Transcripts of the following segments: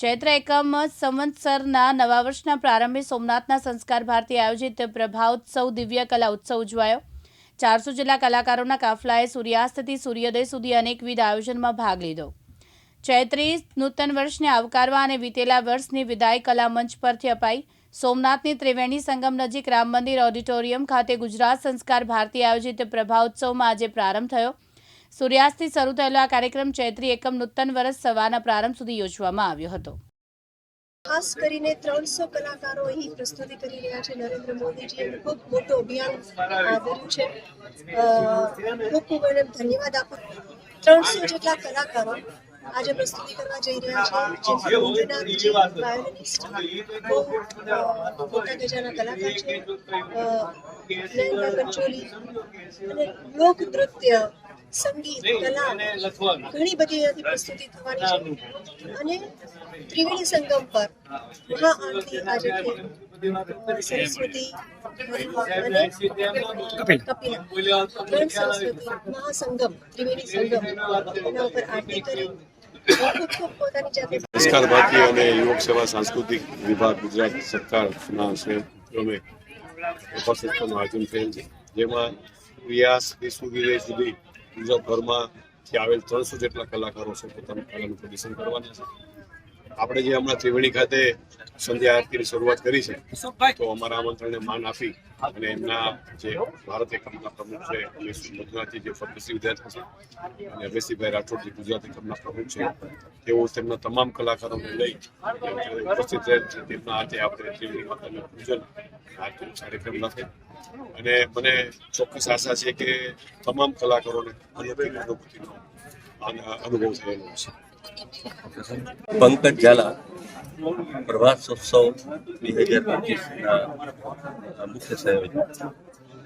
ચૈત્ર એકમ સંવત્સરના નવા વર્ષના પ્રારંભે સોમનાથના સંસ્કાર ભારતી આયોજિત પ્રભાવોત્સવ દિવ્ય કલા ઉત્સવ ઉજવાયો. ચારસો જેટલા કલાકારોના કાફલાએ સૂર્યાસ્તથી સૂર્યોદય સુધી અનેકવિધ આયોજનમાં ભાગ લીધો. ચૈત્રી નૂતન વર્ષને આવકારવા અને વીતેલા વર્ષની વિદાય કલા મંચ પરથી અપાઈ. સોમનાથની ત્રિવેણી સંગમ નજીક રામ મંદિર ઓડિટોરિયમ ખાતે ગુજરાત સંસ્કાર ભારતી આયોજિત પ્રભાવોત્સવમાં આજે પ્રારંભ થયો. સૂર્યાસ્તથી શરૂ થયેલો આ કાર્યક્રમ ચૈત્રી એકમ નૂતન વર્ષ સવારના પ્રારંભ સુધી યોજવામાં આવ્યો હતો. ખાસ કરીને ત્રણસો કલાકારો અહીં પ્રસ્તુતિ કરી રહ્યા છે નરેન્દ્ર મોદીજીએ ખૂબ મોટું અભિયાન આદર્યું છે. ખૂબ ખૂબ એને ધન્યવાદ આપો. ત્રણસો જેટલા કલાકારો આજે પ્રસ્તુતિ કરવા જઈ રહ્યા છે. મોટા ગજાના કલાકાર છે. લોક નૃત્ય સંગીત કલા ઘણી બધી અહીંયાથી પ્રસ્તુતિ થવાની છે. અને ત્રિવેણી સંગમ પર મહાઆરતી આજે સરસ્વતી કપિલા. મહાસંગમ ત્રિવેણી સંગમ એના ઉપર આરતી કરી. સંસ્કાર ભારતી અને યુવક સેવા સાંસ્કૃતિક વિભાગ ગુજરાત સરકારના સંયુક્તક્રમે ઉપસ્થિતનું આયોજન થયેલ છે. જેમાં વ્યાસ વિશ્વવિદય સુધી ગુજરાતભરમાંથી આવેલ ત્રણસો જેટલા કલાકારો છે, પોતાનું કલાનું પ્રદર્શન કરવાના છે. આપણે જે હમણાં ત્રિવેણી ખાતે સંધ્યા આરતીની શરૂઆત કરી છે, તો અમારા આમંત્રણને માન આપી અને એમના જે ભારત એકમના પ્રમુખ છે મધુનાથી જે પદ્મશ્રી વિદ્યાર્થી છે, અને અભયસિંહભાઈ રાઠોડ જે ગુજરાત એકમના પ્રમુખ છે, તેઓ તેમના તમામ કલાકારોને લઈ ઉપસ્થિત રહે છે, તેમના હાથે આપણે ત્રિવેણી માતાનું પૂજન, આરતીનો કાર્યક્રમ રાખે. અને મને ચોક્કસ આશા છે કે તમામ કલાકારોને અનુભૂતિનો અનુભવ થયેલો છે પંકજ ઝાલા પ્રભાસોત્સવ બે હજાર પચીસના મુખ્ય સંયોજક,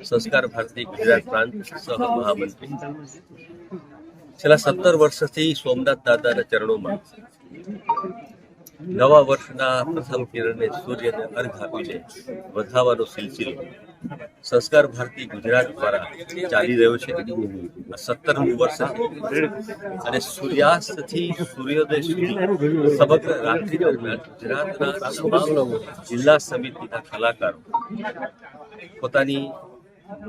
સંસ્કાર ભારતી ગુજરાત પ્રાંત સહ મહામંત્રી. છેલ્લા સત્તર વર્ષથી સોમનાથ દાદાના ચરણોમાં નવા વર્ષના પ્રથમ કિરણને સૂર્યને અર્ઘ આપીને વધાવવાનો સિલસિલો. સંસ્કાર ભારતી ગુજરાત દ્વારા ચાલી રહ્યો છે. સત્તરમું વર્ષ અને સૂર્યાસ્તથી સૂર્યોદય સમગ્ર રાત્રિ ગુજરાતના જિલ્લા સમિતિના કલાકારો પોતાની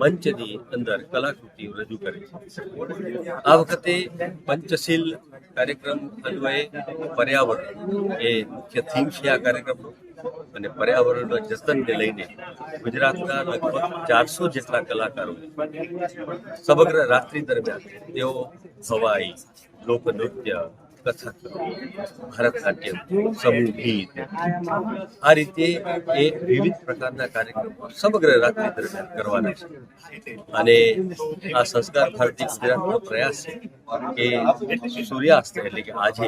મંચની અંદર કલાકૃતિઓ રજૂ કરે છે. આ વખતે પંચશીલ કાર્યક્રમ અન્વયે પર્યાવરણ એ મુખ્ય થીમ છે આ કાર્યક્રમનો. અને પર્યાવરણના જતનને લઈને ગુજરાતના લગભગ ચારસો જેટલા કલાકારો સમગ્ર રાત્રિ દરમિયાન તેઓ હવાઈ, લોકનૃત્ય કથક ભરતનાટ્યમ, સમૂહ ગીત આ રીતે એ વિવિધ પ્રકારના કાર્યક્રમો સમગ્ર રાત્રિ દરમિયાન કરવાના છે. અને આ સંસ્કાર ભારતી ગુજરાતનો પ્રયાસ છે કે સૂર્યાસ્ત એટલે કે આજે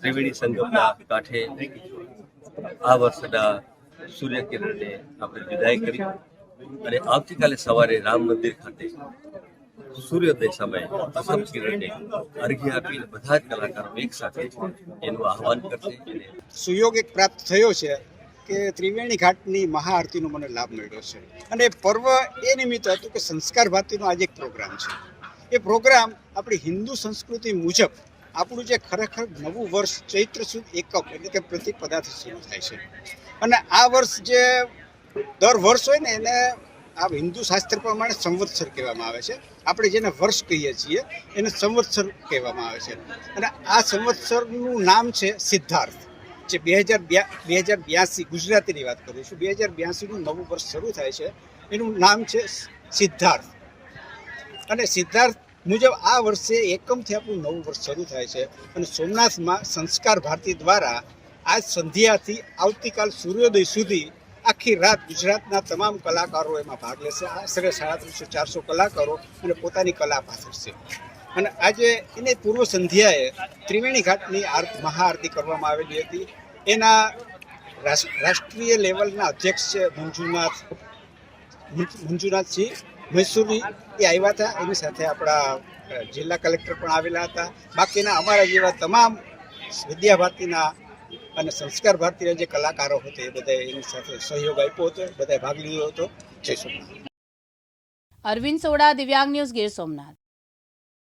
ત્રિવેણી સંગમના કાંઠે આ વર્ષના સૂર્યકિરણને આપણે વિદાય કરી અને આવતીકાલે સવારે રામ મંદિર ખાતે સૂર્યોદય સમયે પ્રથમ કિરણને અર્ઘ્ય આપીને સાથે સુયોગ એક પ્રાપ્ત થયો છે કે ત્રિવેણી ઘાટની મહાઆરતીનો મને લાભ મળ્યો છે. અને પર્વ એ નિમિત્ત હતું કે સંસ્કાર ભારતીનો આજે એક પ્રોગ્રામ છે. એ પ્રોગ્રામ આપણી હિન્દુ સંસ્કૃતિ મુજબ આપણું જે ખરેખર નવું વર્ષ ચૈત્ર સુદ એકમ એટલે કે પ્રતિપદાથી શરૂ થાય છે. અને આ વર્ષ જે દર વર્ષ હોય ને એને આ હિન્દુ શાસ્ત્ર પ્રમાણે સંવત્સર કહેવામાં આવે છે. આપણે જેને વર્ષ કહીએ છીએ, એને સંવત્સર કહેવામાં આવે છે. અને આ સંવત્સરનું નામ છે સિદ્ધાર્થ. જે બે હજાર બે હજાર બ્યાસી ગુજરાતીની વાત કરું છું બે હજાર બ્યાસીનું નવું વર્ષ શરૂ થાય છે. એનું નામ છે સિદ્ધાર્થ. અને સિદ્ધાર્થ મુજબ આ વર્ષે એકમથી આપણું નવું વર્ષ શરૂ થાય છે. અને સોમનાથમાં સંસ્કાર ભારતી દ્વારા આજ સંધ્યાથી આવતીકાલ સૂર્યોદય સુધી આખી રાત ગુજરાતના તમામ કલાકારો એમાં ભાગ લેશે. આશરે સાડત્રીસો ચારસો કલાકારો અને પોતાની કલા પાથરશે અને આજે એને પૂર્વ સંધ્યાએ ત્રિવેણી ઘાટની આરતી મહાઆરતી કરવામાં આવેલી હતી. એના રાષ્ટ્રીય લેવલના અધ્યક્ષ છે મંજુનાથ મંજુનાથસિંહ મૈસૂરી એ આવ્યા હતા. એની સાથે આપણા જિલ્લા કલેક્ટર પણ આવેલા હતા. બાકીના અમારા જેવા તમામ વિદ્યા ભારતીના અને સંસ્કાર ભારતીના જે કલાકારો હતા એ બધા એની સાથે સહયોગ આપ્યો હતો, બધાએ ભાગ લીધો હતો. જય સોમનાથ અરવિંદ સોડા, દિવ્યાંગ ન્યૂઝ ગીર સોમનાથ.